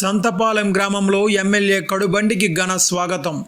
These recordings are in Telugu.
సంతపాలెం గ్రామంలో ఎమ్మెల్యే కడుబండికి ఘన స్వాగతం.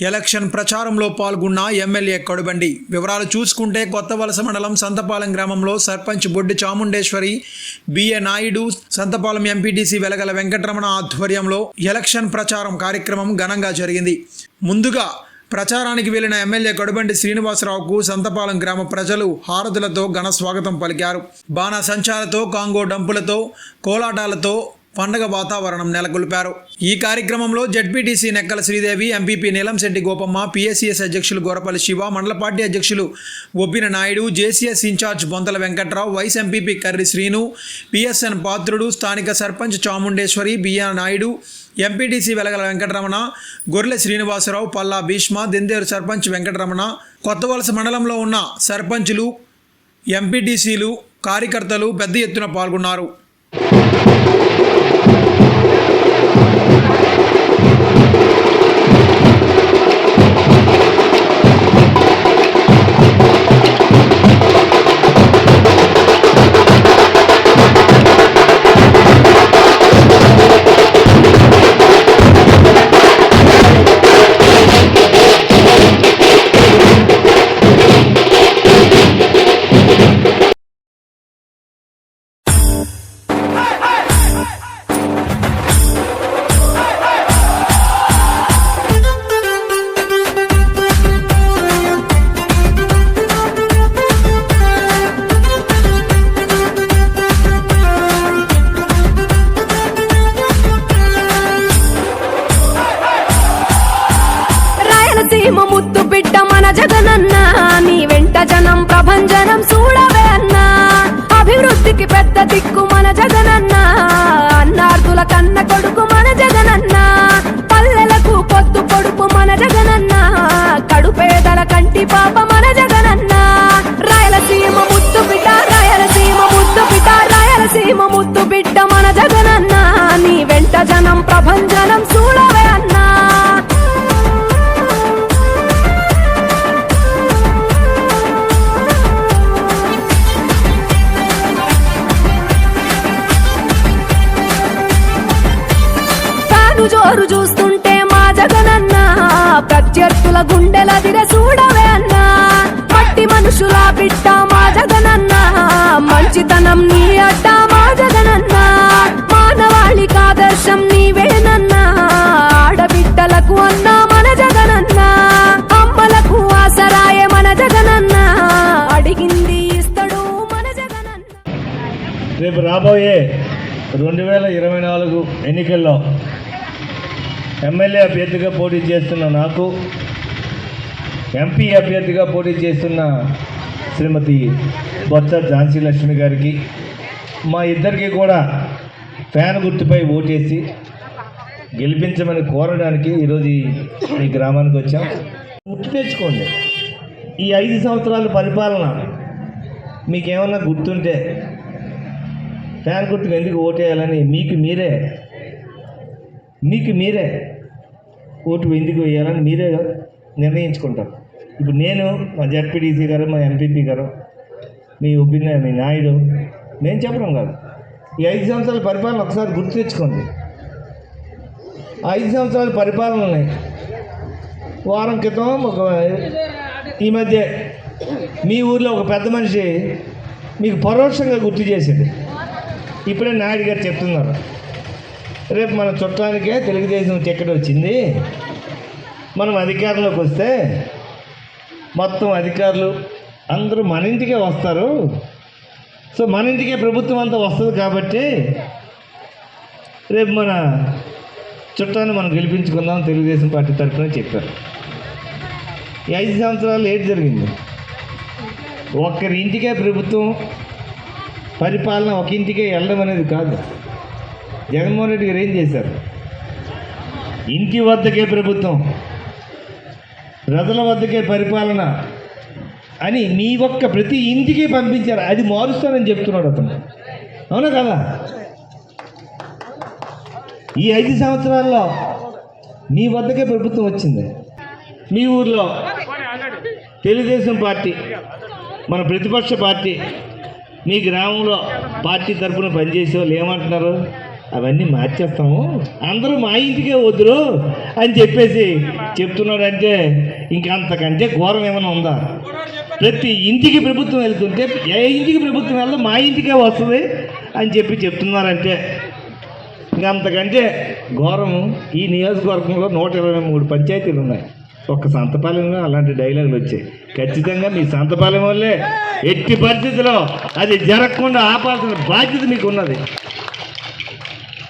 ఎలక్షన్ ప్రచారంలో పాల్గొన్న ఎమ్మెల్యే కడుబండి. వివరాలు చూసుకుంటే కొత్త వలస మండలం సంతపాలెం గ్రామంలో sarpanch Boddi Chamundeswari B A Naidu Santhapalem MPTC Velagala Venkataramana ఆధ్వర్యంలో ఎలక్షన్ ప్రచారం కార్యక్రమం ఘనంగా జరిగింది. ముందుగా ప్రచారానికి వెళ్ళిన ఎమ్మెల్యే కడుబండి శ్రీనివాసరావుకు సంతపాలెం గ్రామ ప్రజలు హారతులతో ఘన స్వాగతం పలికారు. బాణా సంచాలతో కాంగో డంపులతో కోలాటాలతో పండగ వాతావరణం నెలకొల్పారు. ఈ కార్యక్రమంలో ZPTC Nekkala Sridevi MPP Neelamsetti Gopamma PSCS అధ్యక్షులు గోరపల్లి శివ మండల పార్టీ అధ్యక్షులు Obbina Naidu JCS in charge Bonthala Venkatrao vice MPP Karri Srinu PSN Pathrudu స్థానిక sarpanch Chamundeswari B R Naidu MPTC Velagala Venkataramana గొర్రెల శ్రీనివాసరావు పల్లా భీష్మ దెందేరు సర్పంచ్ వెంకటరమణ కొత్తవలస మండలంలో ఉన్న సర్పంచులు ఎంపీటీసీలు కార్యకర్తలు పెద్ద ఎత్తున పాల్గొన్నారు. మన నీ వెంట జనం ప్రభంజనం చూడవే అన్నా. అభివృద్ధికి పెద్ద దిక్కు మన జగనన్నా. అన్నార్థుల కన్న కొడుకు మన జగనన్నా. పల్లెలకు పొద్దు పొడుపు మన జగనన్నా. కడుపేదల కంటి పాప తాను జోరు చూస్తుంటే మా జగనన్న ప్రత్యర్థుల గుండెల దిర చూడవే అన్నా. మట్టి మనుషుల బిట్ట మా జగనన్న మంచితనం నీ అడ్డ మా జగనన్న. మానవాళికి ఆదర్శం నీవేనన్నా ఆడబిడ్డలకు అన్నా మన జగనన్న. అమ్మలకు ఆసరాయే మన జగనన్న అడిగింది ఇస్తాడు మన జగనన్న. రేపు రాబోయే రెండు వేల ఇరవై నాలుగు ఎన్నికల్లో ఎమ్మెల్యే అభ్యర్థిగా పోటీ చేస్తున్న నాకు ఎంపీ అభ్యర్థిగా పోటీ చేస్తున్న శ్రీమతి బొత్స ఝాన్సీ లక్ష్మి గారికి మా ఇద్దరికి కూడా ఫ్యాన్ గుర్తుపై ఓటేసి గెలిపించమని కోరడానికి ఈరోజు ఈ- గ్రామానికి వచ్చాం. గుర్తు తెచ్చుకోండి. ఈ ఐదు సంవత్సరాల పరిపాలన మీకేమన్నా గుర్తుంటే ఫ్యాన్ గుర్తుకు ఎందుకు ఓటేయాలని మీకు మీరే మీకు మీరే ఓటు ఎందుకు వేయాలని మీరే నిర్ణయించుకుంటారు. ఇప్పుడు నేను మా జడ్పీడీసీ గారు మా ఎంపీపీ గారు మీ ఒబ్బిన మీ నాయుడు మేము చెప్పడం కాదు. ఈ ఐదు సంవత్సరాల పరిపాలన ఒకసారి గుర్తు తెచ్చుకోండి. ఐదు సంవత్సరాల పరిపాలనని వారం క్రితం ఒక ఈ మధ్య మీ ఊర్లో ఒక పెద్ద మనిషి మీకు పరోక్షంగా గుర్తు చేసింది. ఇప్పుడే నాయుడు గారు చెప్తున్నారు. రేపు మన చుట్టానికే తెలుగుదేశం టికెట్ వచ్చింది. మనం అధికారంలోకి వస్తే మొత్తం అధికారులు అందరూ మన ఇంటికే వస్తారు. సో మన ఇంటికే ప్రభుత్వం అంతా వస్తుంది కాబట్టి రేపు మన చుట్టాన్ని మనం గెలిపించుకుందాం తెలుగుదేశం పార్టీ తరఫున చెప్పారు. ఈ ఐదు సంవత్సరాలు ఏంటి జరిగింది? ఒక్కరి ఇంటికే ప్రభుత్వం పరిపాలన ఒక ఇంటికే వెళ్ళడం అనేది కాదు. జగన్మోహన్ రెడ్డి గారు ఏం చేశారు? ఇంటి వద్దకే ప్రభుత్వం ప్రజల వద్దకే పరిపాలన అని మీ ఒక్క ప్రతి ఇంటికి పంపించారు. అది మారుస్తానని చెప్తున్నాడు అతను. అవునా కదా? ఈ ఐదు సంవత్సరాల్లో మీ వద్దకే ప్రభుత్వం వచ్చింది. మీ ఊర్లో తెలుగుదేశం పార్టీ మన ప్రతిపక్ష పార్టీ మీ గ్రామంలో పార్టీ తరఫున పనిచేసే వాళ్ళు ఏమంటున్నారు? అవన్నీ మార్చేస్తాము. అందరూ మా ఇంటికే వద్దురు అని చెప్పేసి చెప్తున్నాడంటే ఇంకంతకంటే ఘోరం ఏమైనా ఉందా? ప్రతి ఇంటికి ప్రభుత్వం వెళ్తుంటే ఏ ఇంటికి ప్రభుత్వం వెళ్తే మా ఇంటికే వస్తుంది అని చెప్పి చెప్తున్నారంటే ఇంకంతకంటే ఘోరం ఈ నియోజకవర్గంలో నూట ఇరవై మూడు పంచాయతీలు ఉన్నాయి. ఒక్క సంతపాలెంలో అలాంటి డైలాగులు వచ్చాయి. ఖచ్చితంగా మీ సంతపాలెం వల్లే ఎట్టి పరిస్థితిలో అది జరగకుండా ఆపాల్సిన బాధ్యత మీకు ఉన్నది